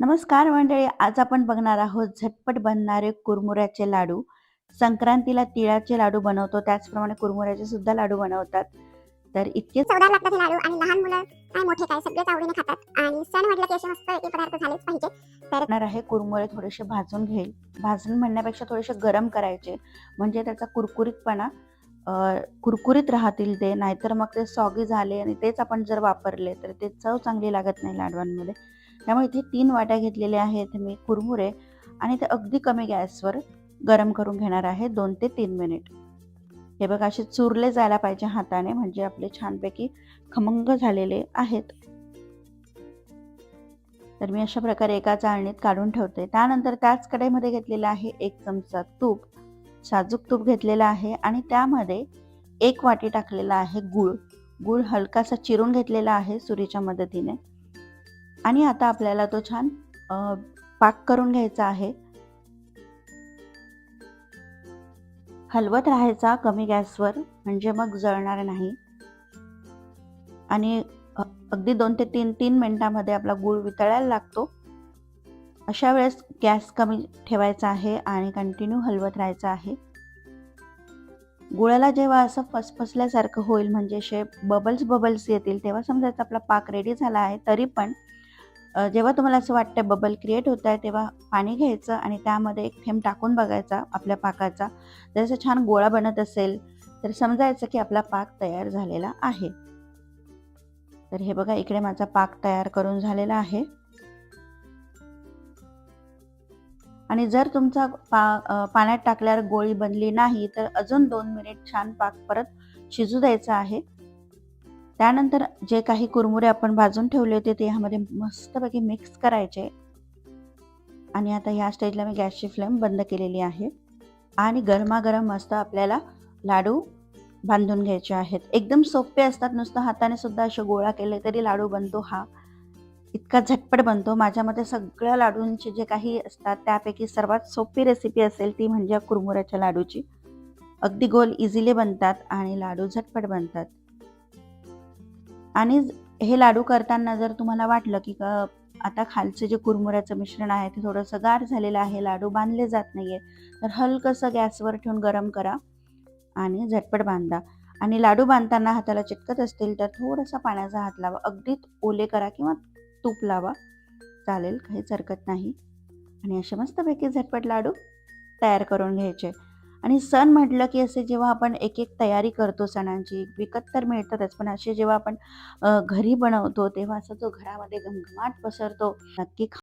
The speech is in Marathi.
नमस्कार मंडळी आज आपण बघणार आहोत झटपट बनणारे कुरमुऱ्याचे लाडू. संक्रांतीला तिळाचे लाडू बनवतो त्याचप्रमाणे कुरमुऱ्याचे सुद्धा लाडू बनवतात. तर इतके चवदार लागतात लाडू आणि लहान मुलं काय मोठे काय सगळेच आवडीने खातात आणि सण म्हटलं की असे मस्त हे पदार्थ झालेच पाहिजे. करणार आहे कुरमुरे थोडेसे भाजून घेईल भाजून म्हणण्यापेक्षा थोडेसे गरम करायचे. म्हणजे त्याचा कुरकुरीतपणा कुरकुरीत राहतील ते नाहीतर मग ते सॉगी झाले आणि तेच आपण जर वापरले तर ते चव चांगली लागत नाही लाडवांमध्ये. त्यामुळे इथे तीन वाट्या घेतलेल्या आहेत मी कुरमुरे आणि ते अगदी कमी गॅसवर गरम करून घेणार आहे दोन ते तीन मिनिट. हे बघा असे चुरले जायला पाहिजे हाताने म्हणजे आपले छानपैकी खमंग झालेले आहेत. तर मी अशा प्रकारे एका चाळणीत काढून ठेवते. त्यानंतर त्याच कढईमध्ये घेतलेलं आहे एक चमचा तूप. साजूक तूप घेतलेला आहे आणि त्यामध्ये एक वाटी टाकलेला आहे गूळ. गूळ हलकासा चिरून घेतलेला आहे सुरीच्या मदतीने. आणि आता आपल्याला तो छान पाक करून घ्यायचा आहे. हलवत राहायचा कमी गॅसवर म्हणजे मग जळणार नाही. आणि अगदी दोन ते तीन तीन मिनिटांमध्ये आपला गूळ वितळायला लागतो. अशा वेळेस गॅस कमी ठेवायचा आहे आणि कंटिन्यू हलवत राहायचा आहे. गुळाला जेव्हा असं फसफसल्यासारखं होईल म्हणजे असे बबल्स बबल्स येतील तेव्हा समजायचं आपला पाक रेडी झाला आहे तरी पण जेव्हा तुम्हाला असं वाटतं बबल क्रिएट होत आहे तेव्हा पाणी घ्यायचं आणि त्यामध्ये एक थेंब टाकून बघायचा आपल्या पाकाचा. जर असं छान गोळा बनत असेल तर समजायचं की आपला पाक तयार झालेला आहे. तर हे बघा इकडे माझा पाक तयार करून झालेला आहे. आणि जर तुमचा पा पाण्यात टाकल्यावर गोळी बनली नाही तर अजून दोन मिनिट छान पाक परत शिजू द्यायचा आहे. त्यानंतर जे काही कुरमुरे आपण भाजून ठेवले होते ते ह्यामध्ये मस्तपैकी मिक्स करायचे. आणि आता ह्या स्टेजला मी गॅसची फ्लेम बंद केलेली आहे. आणि गरमागरम मस्त आपल्याला लाडू बांधून घ्यायचे आहेत. एकदम सोपे असतात नुसतं हाताने सुद्धा असे गोळा केले तरी लाडू बनतो हा. इतका झटपट बनतो. माझ्या मते सगळ्या लाडूंचे जे काही असतात त्यापैकी सर्वात सोपी रेसिपी असेल ती म्हणजे कुरमुऱ्याच्या लाडूची. अगदी गोल इझिली बनतात आणि लाडू झटपट बनतात. आणि हे लाडू करताना जर तुम्हाला वाटलं की क- आता खालचं जे कुरमुऱ्याचं मिश्रण आहे ते थोडंसं गार झालेलं आहे लाडू बांधले जात नाहीये तर हलकंसं गॅसवर ठेवून गरम करा आणि झटपट बांधा. आणि लाडू बांधताना हाताला चिटकत असतील तर थोडासा पाण्याचा हात लावा. अगदीच ओले करा किंवा तूप लावा. चालेल काहीच हरकत नाही. आणि असे मस्तपैकी झटपट लाडू तयार करून घ्यायचे. आणि सण म्हटलं की असे जेव्हा आपण एक एक तयारी करतो सणांची विकत तर मिळतातच पण असे जेव्हा आपण घरी बनवतो तेव्हा असं जो घरामध्ये घमघमाट पसरतो नक्की खा